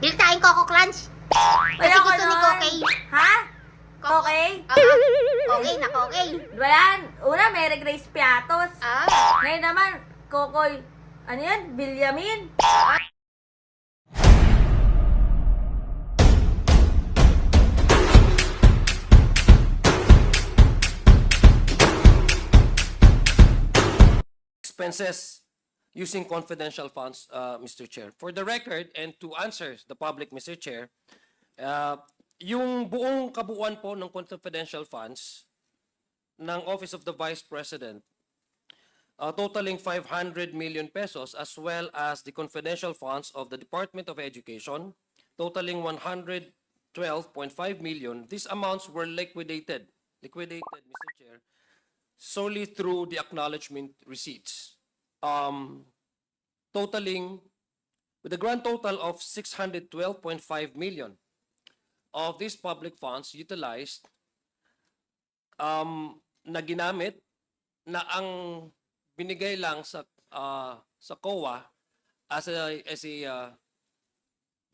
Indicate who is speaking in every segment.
Speaker 1: Bil tayong Coco Crunch. Kasi
Speaker 2: Ayoko
Speaker 1: gusto ni
Speaker 2: nun.
Speaker 1: Kokey.
Speaker 2: Ha?
Speaker 1: Coco-
Speaker 2: Okay?
Speaker 1: Ah, okay na Kokey.
Speaker 2: Wala. Una, Mary Grace Piatos.
Speaker 1: Ah,
Speaker 2: Ngayon naman, Kokoy, ano yan? Bilyamin?
Speaker 3: expenses using confidential funds, uh, Mr. Chair. For the record and to answer the public, Mr. Chair, uh, yung buong kabuuan po ng confidential funds ng Office of the Vice President, uh, totaling 500 million pesos as well as the confidential funds of the Department of Education, totaling 112.5 million. These amounts were liquidated, liquidated, Mr. Chair, solely through the acknowledgement receipts, um, totaling with a grand total of 612.5 million of these public funds utilized um, na ginamit na ang binigay lang sa uh, sa COA as a as a uh,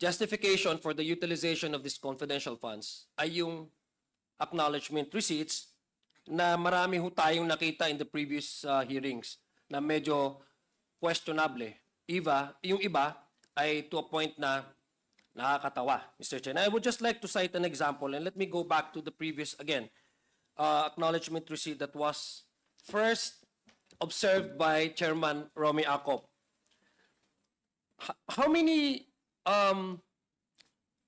Speaker 3: justification for the utilization of these confidential funds ay yung acknowledgement receipts na marami ho tayong nakita in the previous uh, hearings na medyo questionable. Iba, yung iba ay to a point na nakakatawa, Mr. Chen. I would just like to cite an example and let me go back to the previous, again, uh, acknowledgement receipt that was first observed by Chairman Romy Acop. How many um,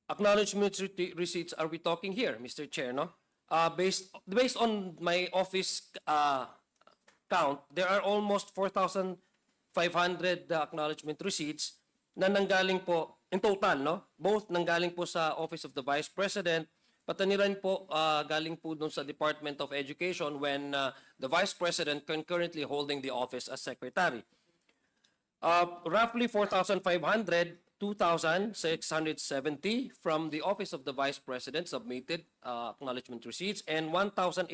Speaker 3: acknowledgement rece- receipts are we talking here, Mr. Chair, no? Uh, based, based on my office uh, there are almost 4,500 uh, acknowledgement receipts na nanggaling po, in total, no? Both nanggaling po sa Office of the Vice President, pati rin po uh, galing po dun sa Department of Education when uh, the Vice President concurrently holding the office as Secretary. Uh, roughly 4,500, 2,670 from the Office of the Vice President submitted uh, acknowledgement receipts and 1,820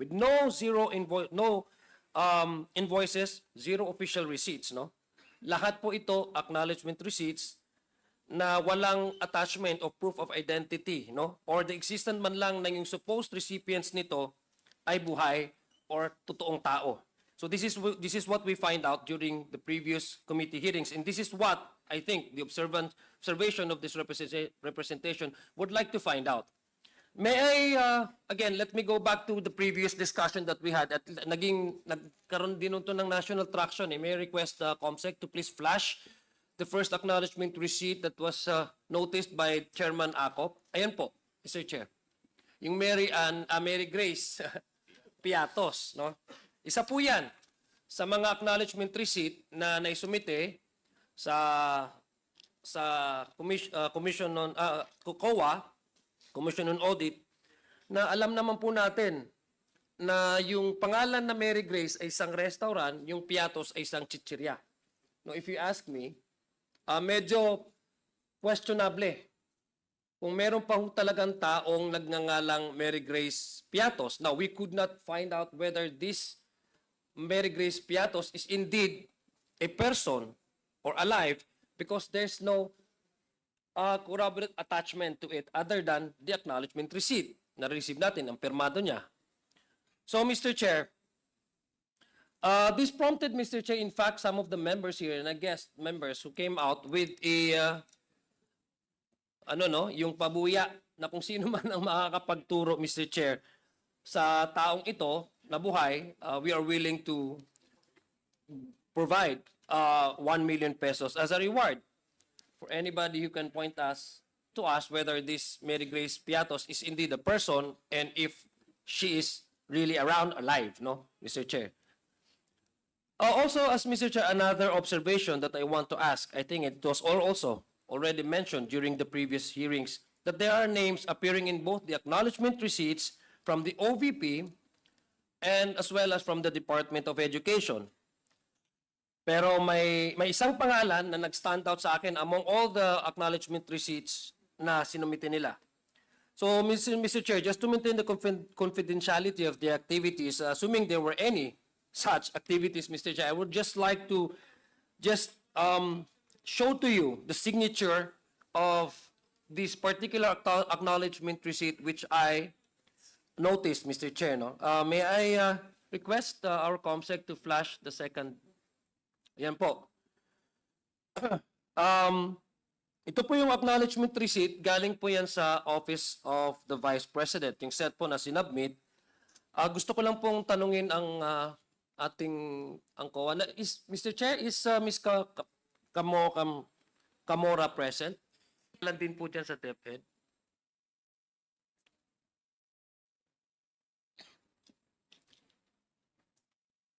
Speaker 3: with no zero invoice, no um, invoices, zero official receipts, no? Lahat po ito acknowledgement receipts na walang attachment of proof of identity, no? Or the existent man lang na yung supposed recipients nito ay buhay or totoong tao. So this is this is what we find out during the previous committee hearings, and this is what I think the observant observation of this representa- representation would like to find out. May I, uh, again, let me go back to the previous discussion that we had at naging, nagkaroon din ito ng national traction. Eh. May request uh, COMSEC to please flash the first acknowledgement receipt that was uh, noticed by Chairman Acop. Ayan po, Mr. Chair. Yung Mary Ann, ah, Mary Grace Piatos, no? Isa po yan sa mga acknowledgement receipt na naisumite sa sa commission, uh, commission on uh, COA, Commission on Audit, na alam naman po natin na yung pangalan na Mary Grace ay isang restaurant, yung Piatos ay isang chichirya. No, if you ask me, ah, medyo questionable kung meron pa ho talagang taong nagngangalang Mary Grace Piatos. Now, we could not find out whether this Mary Grace Piatos is indeed a person or alive because there's no uh, corroborate attachment to it other than the acknowledgement receipt na receive natin, ang pirmado niya. So, Mr. Chair, uh, this prompted, Mr. Chair, in fact, some of the members here and I guess members who came out with a uh, ano no, yung pabuya na kung sino man ang makakapagturo, Mr. Chair, sa taong ito na buhay, uh, we are willing to provide uh, 1 million pesos as a reward for anybody who can point us to us whether this Mary Grace Piatos is indeed a person and if she is really around alive, no, Mr. Chair. Uh, also, as Mr. Chair, another observation that I want to ask, I think it was all also already mentioned during the previous hearings, that there are names appearing in both the acknowledgement receipts from the OVP and as well as from the Department of Education. Pero may may isang pangalan na nag-stand out sa akin among all the acknowledgement receipts na sinumite nila. So, Mr. Mr. Chair, just to maintain the confi- confidentiality of the activities, uh, assuming there were any such activities, Mr. Chair, I would just like to just um, show to you the signature of this particular acknow- acknowledgement receipt which I noticed, Mr. Chair. No? Uh, may I uh, request uh, our COMSEC to flash the second? Yan po. um, ito po yung acknowledgement receipt. Galing po yan sa Office of the Vice President. Yung set po na sinubmit. Ah, gusto ko lang pong tanungin ang ah, ating ang COA. Na, is, Mr. Chair, is uh, Ms. Ka, Ka, Kamo, Kam, Kamora present? Ilan din po dyan sa DepEd?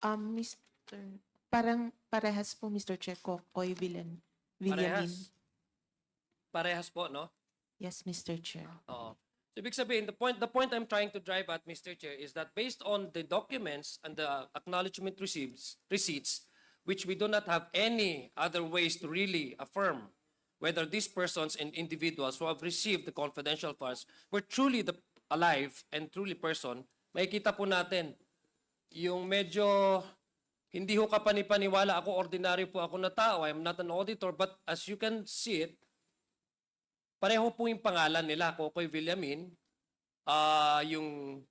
Speaker 4: Um, Mr. Parang parehas po, Mr. Chair, Kokoy Villan, Villamin.
Speaker 3: Parehas? Parehas po, no?
Speaker 4: Yes, Mr. Chair.
Speaker 3: Oo. So, ibig sabihin, the point, the point I'm trying to drive at, Mr. Chair, is that based on the documents and the acknowledgement receipts, receipts, which we do not have any other ways to really affirm whether these persons and individuals who have received the confidential funds were truly the alive and truly person, makikita po natin yung medyo hindi ho kapani-paniwala ako, ordinaryo po ako na tao, I'm not an auditor, but as you can see it, pareho po yung pangalan nila, Kokoy Villamin, ah yung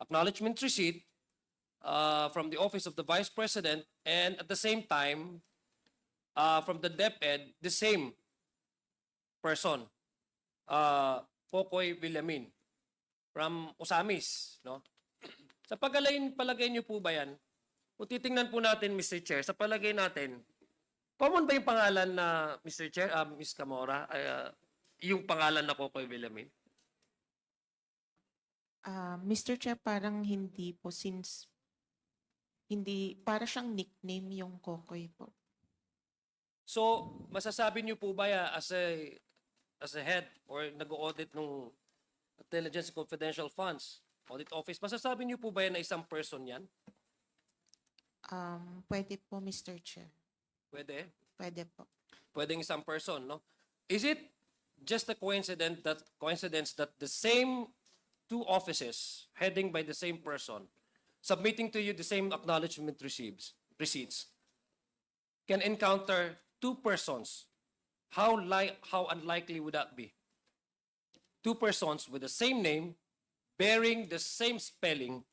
Speaker 3: acknowledgement receipt ah, from the Office of the Vice President, and at the same time, ah, from the DepEd, the same person, uh, Kokoy Villamin, from Osamis, no? Sa pagalayin, palagay niyo po ba yan? Kung titingnan po natin, Mr. Chair, sa palagay natin, common ba yung pangalan na, Mr. Chair, ah, Ms. Camora, ah, yung pangalan na Kokoy Villamin?
Speaker 4: Ah, Mr. Chair, parang hindi po since hindi, para siyang nickname yung Kokoy po.
Speaker 3: So, masasabi niyo po ba ya, as a as a head or nag-audit ng Intelligence Confidential Funds Audit Office, masasabi niyo po ba yan na isang person yan?
Speaker 4: Um, pwede po, Mr. Chair.
Speaker 3: Pwede?
Speaker 4: Pwede po.
Speaker 3: Pwedeng isang person, no? Is it just a coincidence that coincidence that the same two offices heading by the same person submitting to you the same acknowledgement receipts receipts can encounter two persons how li- how unlikely would that be two persons with the same name bearing the same spelling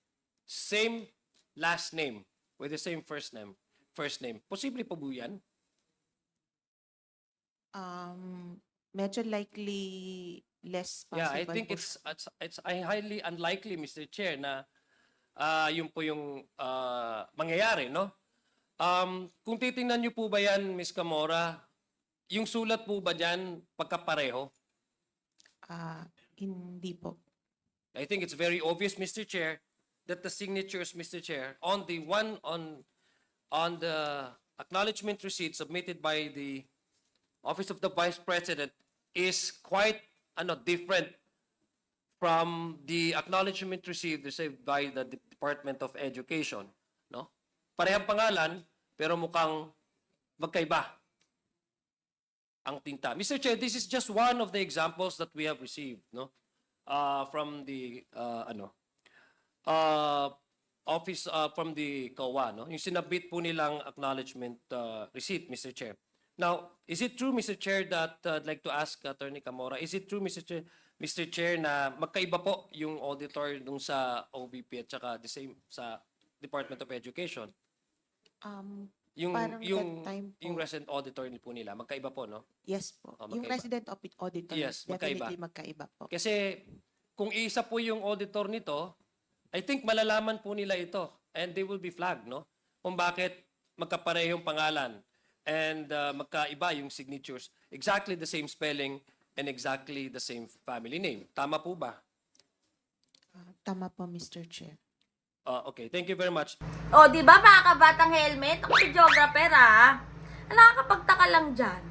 Speaker 3: same last name with the same first name first name posible po po yan
Speaker 4: Um, medyo likely less possible
Speaker 3: Yeah, I think
Speaker 4: po
Speaker 3: it's it's it's I highly unlikely, Mr. Chair, na ah yun po yung ah, mangyayari, no? Um, kung titingnan niyo po ba yan, Ms. Camora, yung sulat po ba diyan pagkapareho?
Speaker 4: Ah, hindi po.
Speaker 3: I think it's very obvious, Mr. Chair, that the signatures, Mr. Chair, on the one on on the acknowledgement receipt submitted by the Office of the Vice President is quite ano different from the acknowledgement received received by the Department of Education, no? Parehang pangalan pero mukhang magkaiba ang tinta. Mr. Chair, this is just one of the examples that we have received, no? Uh, from the uh, ano uh, office uh, from the COA, no? Yung sinabit po nilang acknowledgement uh, receipt, Mr. Chair. Now, is it true, Mr. Chair, that uh, I'd like to ask Attorney Camora, is it true, Mr. Chair, Mr. Chair, na magkaiba po yung auditor dun sa OVP at saka the same sa Department of Education?
Speaker 4: Um,
Speaker 3: Yung
Speaker 4: Parang
Speaker 3: yung
Speaker 4: that time po.
Speaker 3: yung resident auditor po nila, magkaiba po, no?
Speaker 4: yes po.
Speaker 3: Oh,
Speaker 4: yung
Speaker 3: magkaiba.
Speaker 4: resident audit- auditor,
Speaker 3: Yes, magkaiba.
Speaker 4: definitely magkaiba po.
Speaker 3: Kasi kung isa po yung auditor nito, I think malalaman po nila ito and they will be flagged, no? Kung bakit magkaparehong pangalan and uh, magkaiba yung signatures. Exactly the same spelling and exactly the same family name. Tama po ba?
Speaker 4: Ah, tama po, Mr. Chair.
Speaker 3: Uh, okay, thank you very much.
Speaker 2: O, di ba mga kabatang helmet? Ako si geographer, ha? Nakakapagtaka lang dyan.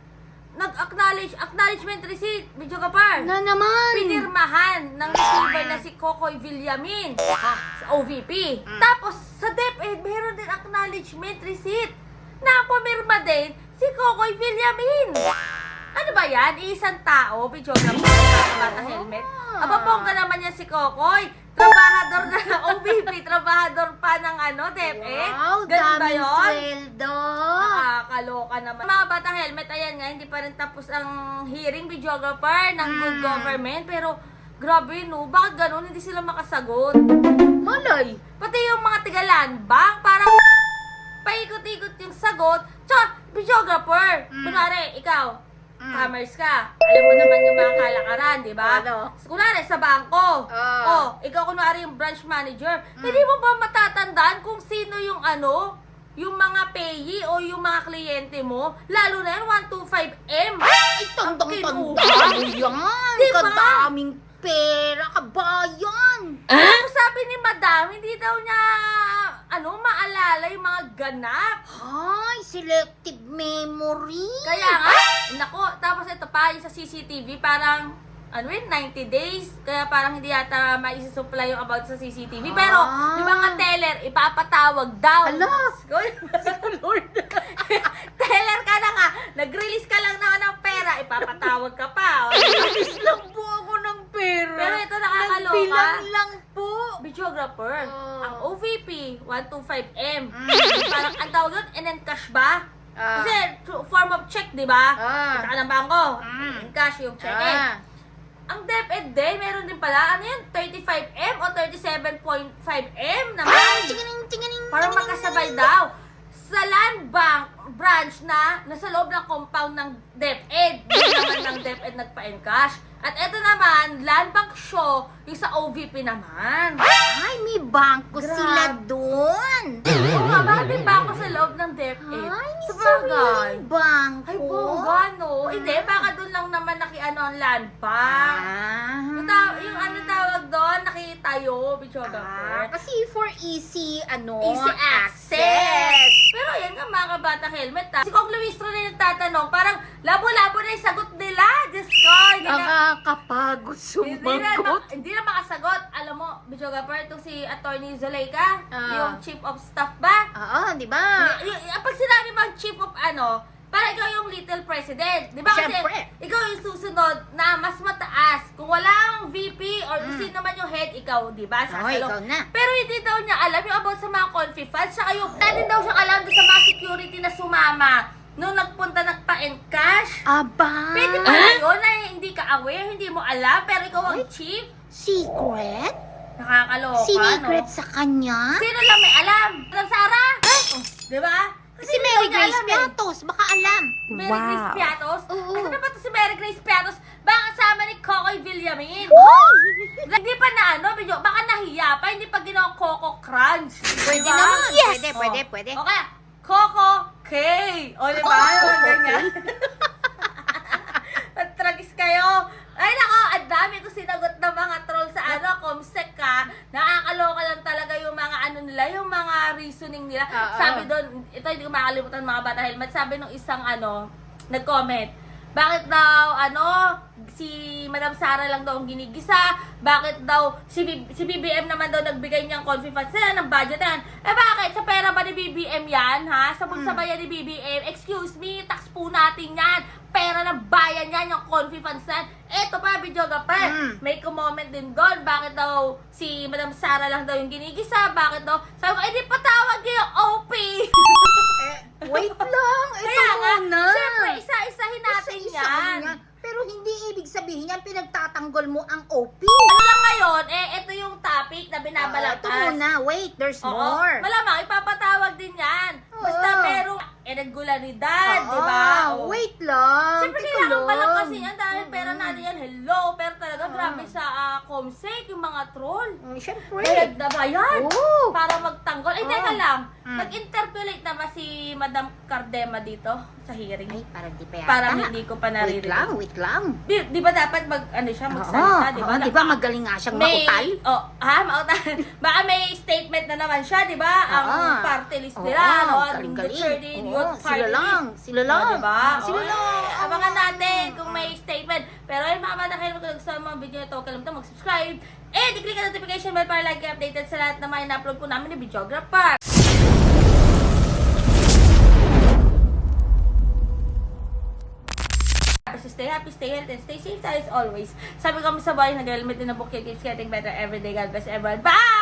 Speaker 2: Nag-acknowledge, acknowledgement receipt, videographer.
Speaker 1: Na naman!
Speaker 2: Pinirmahan ng receiver na si Kokoy Villamin sa OVP. Tapos, sa DepEd, meron din acknowledgement receipt na pumirma din si Kokoy Villamin. Ano ba yan? Isang tao, videographer, mga bata helmet. Aba, bongga naman yan si Kokoy. trabahador OVP, trabahador pa ng ano, DepEd.
Speaker 1: Wow,
Speaker 2: Ganun ba
Speaker 1: daming
Speaker 2: yun?
Speaker 1: sweldo.
Speaker 2: Nakakaloka naman. Mga batang helmet, ayan nga, hindi pa rin tapos ang hearing videographer ng good
Speaker 1: Hmm.
Speaker 2: government. Pero, grabe no, bakit ganun? Hindi sila makasagot.
Speaker 1: Malay.
Speaker 2: Pati yung mga tigalanbang, parang paikot-ikot yung sagot. Tsaka, videographer.
Speaker 1: Mm.
Speaker 2: Kunwari, ikaw,
Speaker 1: Mm.
Speaker 2: commerce ka. Alam mo naman yung mga kalakaran, di ba?
Speaker 1: Ano?
Speaker 2: Kunwari, sa bangko.
Speaker 1: Ah.
Speaker 2: Oh, ikaw kunwari yung branch manager.
Speaker 1: Mm.
Speaker 2: Hindi mo ba matatandaan kung sino yung ano, yung mga payee o yung mga kliyente mo? Lalo na yung 125M.
Speaker 1: Ay, tandang-tanda mo yan.
Speaker 2: Diba?
Speaker 1: Kadaming pera, kabayan.
Speaker 2: Tapos sabi ni madam, hindi daw niya, ano, maalala yung mga ganap.
Speaker 1: Ay, selective memory.
Speaker 2: Kaya nga, nako, tapos ito pa, yung sa CCTV, parang, ano yun, 90 days. Kaya parang hindi yata maisisupply yung about sa CCTV. Pero,
Speaker 1: Ah.
Speaker 2: ba nga teller, ipapatawag daw.
Speaker 1: Hala.
Speaker 2: Lord. teller ka na nga, nag-release ka lang naman ng pera, ipapatawag ka pa. O,
Speaker 1: Alis lang po ako ng pera.
Speaker 2: Pero ito nakakaloka.
Speaker 1: Nagbilang lang po.
Speaker 2: Videographer,
Speaker 1: Oh.
Speaker 2: ang OVP, 125M.
Speaker 1: Mm.
Speaker 2: Parang ang tawag doon, in-encash ba?
Speaker 1: Ah.
Speaker 2: Kasi form of check, di ba?
Speaker 1: Ah.
Speaker 2: Punta ka ng bangko,
Speaker 1: Mm.
Speaker 2: in-encash yung check. Eh,
Speaker 1: Ah.
Speaker 2: ang DepEd Day, meron din pala, ano yan, 35M o 37.5M naman.
Speaker 1: Tinganing, tinganing,
Speaker 2: Parang
Speaker 1: tinganing,
Speaker 2: magkasabay
Speaker 1: tinganing.
Speaker 2: daw. Sa land bank branch na nasa loob ng compound ng DepEd. Doon naman ng DepEd nagpa-encash. At eto naman, land bank show, yung sa OVP naman.
Speaker 1: Ay, may bangko
Speaker 2: Grabe.
Speaker 1: sila doon.
Speaker 2: Oo nga, bakit may bangko sa loob ng DepEd?
Speaker 1: Ay, may sariling bangko.
Speaker 2: Ay, bongga, no? Hindi, baka doon lang naman nakiano ang land bank.
Speaker 1: Ah.
Speaker 2: Yung, taw- yung ano tawag doon, nakitayo, videographer.
Speaker 1: Ah, kasi for easy, ano,
Speaker 2: Easy access. Pero yan nga mga kabata helmet ha. Si Kong Luistro na nagtatanong, parang labo-labo na yung sagot nila. Diyos ko, hindi na,
Speaker 1: Nakakapagod
Speaker 2: hindi na,
Speaker 1: sumagot.
Speaker 2: hindi na makasagot. Alam mo, videographer, itong si Attorney Zuleika,
Speaker 1: Ah.
Speaker 2: yung chief of staff ba?
Speaker 1: Oo, di ba?
Speaker 2: Y- y- pag sinabi mo chief of ano, para ikaw yung little president. Di ba? Kasi
Speaker 1: Siyempre.
Speaker 2: ikaw yung susunod na mas mataas. Kung walang VP or
Speaker 1: Mm.
Speaker 2: sino man yung head, ikaw, di ba?
Speaker 1: Oo,
Speaker 2: Sasalong.
Speaker 1: ikaw na.
Speaker 2: Pero hindi daw niya alam yung about sa mga confi funds. Saka yung, dati daw siya alam doon sa mga security na sumama nung nagpunta nagpa-encash.
Speaker 1: Aba.
Speaker 2: Pwede ba na yun na hindi ka aware, hindi mo alam, pero ikaw ang chief?
Speaker 1: Secret?
Speaker 2: Nakakaloka,
Speaker 1: Secret
Speaker 2: no?
Speaker 1: sa kanya?
Speaker 2: Sino lang may alam? Alam, Sarah? Oh, di ba?
Speaker 1: Mary Grace
Speaker 2: alam.
Speaker 1: Piatos, baka alam.
Speaker 2: Mary Grace Piatos?
Speaker 1: Oo.
Speaker 2: Ano na ba to si Mary Grace Piatos? Baka kasama ni Cocoy Villamin? Hindi pa na ano, video, baka nahiya pa, hindi pa ginawa Coco Crunch.
Speaker 1: Pwede
Speaker 2: Diba?
Speaker 1: naman. Yes! Pwede,
Speaker 2: Oh.
Speaker 1: pwede, pwede.
Speaker 2: O kaya, Coco K. O, di ba?
Speaker 1: Coco
Speaker 2: Yung ganyan. Patragis kayo. Ay, nako, ang dami ko sinagot ng mga troll sa ano, Comsec ka. Nakakaloka lang talaga yung mga ano nila, yung mga reasoning nila.
Speaker 1: Oo.
Speaker 2: Sabi doon, ito hindi ko makalimutan mga bata helmet, sabi nung isang ano, nag-comment, bakit daw, ano, si Madam Sara lang daw ang ginigisa, bakit daw, si, B- si BBM naman daw nagbigay niyang confi funds sila ng budget na yan. Eh bakit? Sa pera ba ni BBM yan, ha? Sa bulsa ba yan ni BBM? Excuse me, tax po natin yan. Pera ng bayan yan, yung confi funds na yan. Eto pa, videographer.
Speaker 1: Mm.
Speaker 2: May comment din doon, bakit daw si Madam Sara lang daw yung ginigisa, bakit daw, sabi ko, eh di patawag niyo yung OP.
Speaker 1: Eh, wait lang. Ito
Speaker 2: Kaya nga,
Speaker 1: muna.
Speaker 2: syempre, isa-isahin
Speaker 1: Isa-isahin
Speaker 2: yan.
Speaker 1: yan. Pero hindi ibig sabihin yan, pinagtatanggol mo ang OP.
Speaker 2: Ano lang ngayon, eh, ito yung topic na
Speaker 1: Ah,
Speaker 2: binabalagtas.
Speaker 1: ito muna. Wait, there's
Speaker 2: Oo.
Speaker 1: more.
Speaker 2: Malamang, ipapatawag din yan. Basta merong irregularidad,
Speaker 1: Oo,
Speaker 2: di ba? Oo.
Speaker 1: Wait lang.
Speaker 2: Siyempre,
Speaker 1: Teka
Speaker 2: kailangan
Speaker 1: lang.
Speaker 2: kasi yan dahil pera natin yan. Hello, pero talaga grabe sa uh, Comsec, yung mga troll.
Speaker 1: Mm, Siyempre.
Speaker 2: Bayad na ba yan?
Speaker 1: Oo.
Speaker 2: Para magtanggol. Ay,
Speaker 1: Oo.
Speaker 2: teka lang.
Speaker 1: Mm.
Speaker 2: Nag-interpolate na ba si Madam Cardema dito sa hearing?
Speaker 1: Ay, parang di pa yata.
Speaker 2: Parang hindi ko pa
Speaker 1: Wait
Speaker 2: naririnig.
Speaker 1: lang, wait lang.
Speaker 2: Di, di ba dapat mag, ano siya, magsalita, di ba?
Speaker 1: oo, di ba magaling nga siyang
Speaker 2: may,
Speaker 1: mautal?
Speaker 2: Oh, ha, mautal. Baka may statement na naman siya, di ba? Ang
Speaker 1: Oo.
Speaker 2: party list
Speaker 1: Oo,
Speaker 2: nila, no? Ang
Speaker 1: galing-galing.
Speaker 2: Duterte
Speaker 1: Oo,
Speaker 2: Youth
Speaker 1: sila
Speaker 2: Party
Speaker 1: lang,
Speaker 2: list.
Speaker 1: sila lang.
Speaker 2: Oh, di ba?
Speaker 1: Sila lang.
Speaker 2: eh, Abangan natin kung may statement. Pero ayun, mga bata, kayo mo ang video na ito, huwag kalimutan mag-subscribe. And i-click ang notification bell para lagi updated sa lahat na mga in-upload po namin ni Videographer. Sa Stay happy, stay healthy, and stay safe as always. Sabi kami sa bahay, nag-helmet din na book keeps getting better every day. God bless everyone. Bye!